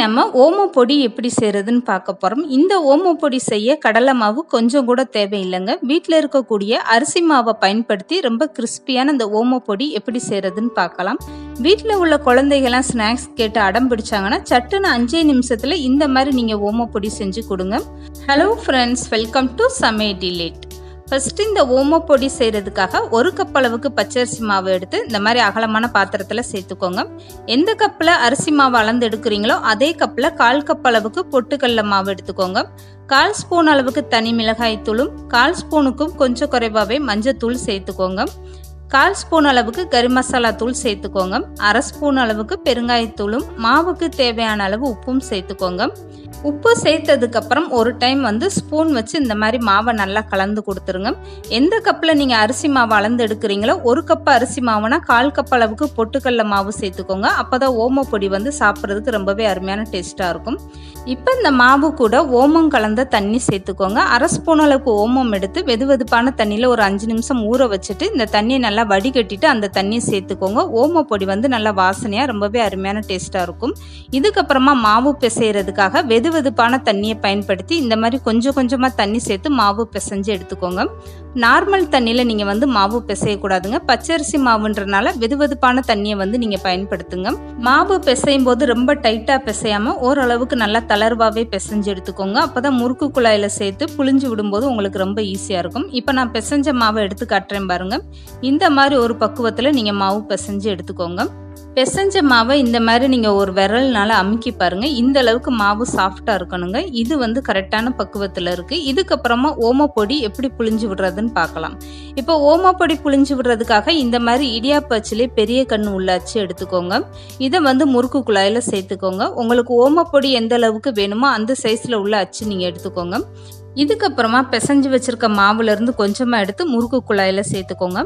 நம்ம ஓம பொடி எப்படி செய்கிறதுன்னு பார்க்க போகிறோம் இந்த ஓம பொடி செய்ய கடலை மாவு கொஞ்சம் கூட தேவையில்லைங்க. வீட்டில் இருக்கக்கூடிய அரிசி மாவை பயன்படுத்தி ரொம்ப கிறிஸ்பியான இந்த ஓம பொடி எப்படி செய்கிறதுன்னு பார்க்கலாம். வீட்டில் உள்ள குழந்தைகள்லாம் ஸ்நாக்ஸ் கேட்டு அடம் பிடிச்சாங்கன்னா சட்டுன்னு அஞ்சே நிமிஷத்தில் இந்த மாதிரி நீங்கள் ஓம பொடி செஞ்சு கொடுங்க. ஹலோ ஃப்ரெண்ட்ஸ் வெல்கம் டு சமே டிலேட் ஃபஸ்ட்டு இந்த ஓம பொடி செய்கிறதுக்காக ஒரு கப் அளவுக்கு பச்சரிசி மாவு எடுத்து இந்த மாதிரி அகலமான பாத்திரத்தில் சேர்த்துக்கோங்க. எந்த கப்பில் அரிசி மாவு அளந்து எடுக்கிறீங்களோ அதே கப்பில் கால் கப் அளவுக்கு பொட்டுக்கடல மாவு எடுத்துக்கோங்க. கால் ஸ்பூன் அளவுக்கு தனி மிளகாய் தூளும் கால் ஸ்பூனுக்கும் கொஞ்சம் குறைவாகவே மஞ்சத்தூள் சேர்த்துக்கோங்க. கால் ஸ்பூன் அளவுக்கு கறி மசாலா தூள் சேர்த்துக்கோங்க. அரை ஸ்பூன் அளவுக்கு பெருங்காயத்தூளும் மாவுக்கு தேவையான அளவு உப்பும் சேர்த்துக்கோங்க. உப்பு சேர்த்ததுக்கு அப்புறம் ஒரு டைம் வந்து ஸ்பூன் வச்சு இந்த மாதிரி மாவை நல்லா கலந்து கொடுத்துருங்க. எந்த கப்பில் நீங்கள் அரிசி மாவு அளந்து எடுக்கிறீங்களோ ஒரு கப் அரிசி மாவுனா கால் கப் அளவுக்கு பொட்டுக்கடல மாவு சேர்த்துக்கோங்க. அப்போ தான் ஓமப்பொடி பொடி வந்து சாப்பிட்றதுக்கு ரொம்பவே அருமையான டேஸ்ட்டாக இருக்கும். இப்போ இந்த மாவு கூட ஓமம் கலந்த தண்ணி சேர்த்துக்கோங்க. அரை ஸ்பூன் அளவுக்கு ஓமம் எடுத்து வெது வெதுப்பான தண்ணியில் ஒரு அஞ்சு நிமிஷம் ஊற வச்சுட்டு இந்த தண்ணியை நல்லா நல்லா வடிகட்டிட்டு அந்த தண்ணியை சேர்த்துக்கோங்க. ஓமப்பொடி வந்து நல்லா வாசனையாக ரொம்பவே அருமையான டேஸ்ட்டாக இருக்கும். இதுக்கப்புறமா மாவு பிசைகிறதுக்காக வெது வெதுப்பான தண்ணியை பயன்படுத்தி இந்த மாதிரி கொஞ்சம் கொஞ்சமாக தண்ணி சேர்த்து மாவு பிசைஞ்சு எடுத்துக்கோங்க. நார்மல் தண்ணியில் நீங்கள் வந்து மாவு பிசையக்கூடாதுங்க. பச்சரிசி மாவுன்றனால வெது வெதுப்பான தண்ணியை வந்து நீங்கள் பயன்படுத்துங்க. மாவு பிசையும் போது ரொம்ப டைட்டாக பிசையாமல் ஓரளவுக்கு நல்லா தளர்வாகவே பிசைஞ்சு எடுத்துக்கோங்க. அப்போ தான் முறுக்கு குழாயில் சேர்த்து புளிஞ்சு விடும்போது உங்களுக்கு ரொம்ப ஈஸியாக இருக்கும். இப்போ நான் பிசைஞ்ச மாவை எடுத்து காட்டுறேன் பாருங்கள் இந்த மாதிரி ஒரு பக்குவத்தில் நீங்கள் மாவு பிசைஞ்சு எடுத்துக்கோங்க. பிசைஞ்ச மாவை இந்த மாதிரி நீங்கள் ஒரு விரல்னால அமுக்கி பாருங்கள் இந்த அளவுக்கு மாவு சாஃப்டாக இருக்கணுங்க. இது வந்து கரெக்டான பக்குவத்தில் இருக்குது இதுக்கப்புறமா ஓமப்பொடி எப்படி புளிஞ்சு விடுறதுன்னு பார்க்கலாம். இப்போ ஓமப்பொடி புளிஞ்சு விடுறதுக்காக இந்த மாதிரி இடியாப்பச்சிலே பெரிய கண்ணு உள்ளாச்சு எடுத்துக்கோங்க. இதை வந்து முறுக்கு குழாயில் சேர்த்துக்கோங்க. உங்களுக்கு ஓமப்பொடி எந்த அளவுக்கு வேணுமோ அந்த சைஸில் உள்ள அச்சு நீங்கள் எடுத்துக்கோங்க. இதுக்கப்புறமா பிசைஞ்சு வச்சுருக்க மாவுலேருந்து கொஞ்சமாக எடுத்து முறுக்கு குழாயில் சேர்த்துக்கோங்க.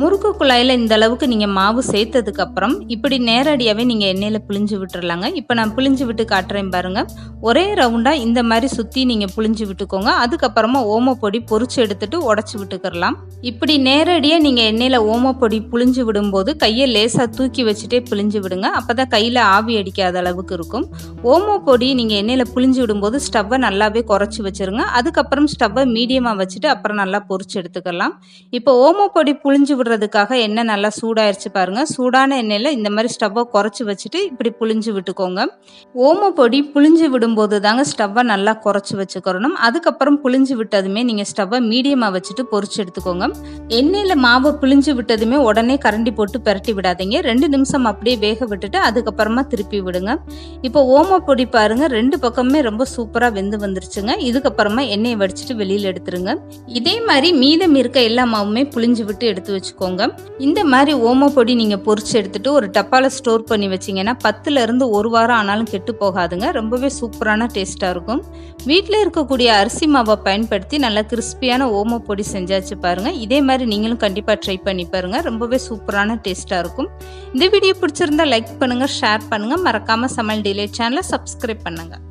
முறுக்கு குழாயில் இந்த அளவுக்கு நீங்கள் மாவு சேர்த்ததுக்கப்புறம் இப்படி நேரடியாகவே நீங்கள் எண்ணெயில் புளிஞ்சு விட்டுறலாங்க. இப்போ நான் புளிஞ்சு விட்டு காட்டுறேன் பாருங்கள் ஒரே ரவுண்டாக இந்த மாதிரி சுற்றி நீங்கள் புளிஞ்சு விட்டுக்கோங்க. அதுக்கப்புறமா ஓமப்பொடி பொறிச்சு எடுத்துட்டு உடச்சி விட்டுக்கிறலாம். இப்படி நேரடியாக நீங்கள் எண்ணெயில் ஓமப்பொடி புளிஞ்சு விடும்போது கையை லேசாக தூக்கி வச்சுட்டே புளிஞ்சு விடுங்க. அப்போ தான் கையில் ஆவி அடிக்காத அளவுக்கு இருக்கும். ஓமப்பொடி நீங்கள் எண்ணெயில் புளிஞ்சு விடும்போது ஸ்டவ்வை நல்லாவே குறைச்சி வச்சுருங்க. அதுக்கப்புறம் ஸ்டவ்வை மீடியமாக வச்சுட்டு அப்புறம் நல்லா பொறிச்சு எடுத்துக்கலாம். இப்போ ஓமப்பொடி புளிஞ்சு விடுறதுக்காக எண்ணெய் நல்லா சூடாயிருச்சு பாருங்கள் சூடான எண்ணெயில் இந்த மாதிரி ஸ்டவ்வை குறைச்சி வச்சுட்டு இப்படி புளிஞ்சு விட்டுக்கோங்க. ஓமப்பொடி புளிஞ்சு விடும்போது தாங்க ஸ்டவ்வை நல்லா குறைச்சி வச்சுக்கிறணும் அதுக்கப்புறம் புளிஞ்சு விட்டதுமே நீங்கள் ஸ்டவ்வை மீடியமாக வச்சுட்டு பொறிச்சு எடுத்துக்கோங்க. எண்ணெயில் மாவை புளிஞ்சு விட்டதுமே உடனே கரண்டி போட்டு பெரட்டி விடாதீங்க. ரெண்டு நிமிஷம் அப்படியே வேக விட்டுட்டு அதுக்கப்புறமா திருப்பி விடுங்க. இப்போ ஓமப்பொடி பாருங்க ரெண்டு பக்கமே ரொம்ப சூப்பராக வெந்து வந்துருச்சுங்க. இதுக்கப்புறமா எண்ணெய் வடிச்சிட்டு வெளியில் எடுத்துருங்க. இதே மாதிரி மீதம் இருக்க எல்லா மாவுமே புளிஞ்சு விட்டு எடுத்து வச்சுக்கோங்க. இந்த மாதிரி ஓமப்பொடி நீங்கள் பொறிச்சு எடுத்துட்டு ஒரு டப்பாவில் ஸ்டோர் பண்ணி வச்சிங்கன்னா பத்துல இருந்து ஒரு வாரம் ஆனாலும் கெட்டு போகாதுங்க. ரொம்பவே சூப்பரான டேஸ்ட்டாக இருக்கும். வீட்டில் இருக்கக்கூடிய அரிசி மாவை பயன்படுத்தி நல்லா கிறிஸ்பியான ஓமப்பொடி செஞ்சாச்சு பாருங்க. இதே மாதிரி நீங்களும் கண்டிப்பாக ட்ரை பண்ணி பாருங்க. ரொம்பவே சூப்பரான டேஸ்ட்டாக இருக்கும். இந்த வீடியோ பிடிச்சிருந்தா லைக் பண்ணுங்க ஷேர் பண்ணுங்க. மறக்காம சமையல் டிலே சேனலை சப்ஸ்கிரைப் பண்ணுங்கள்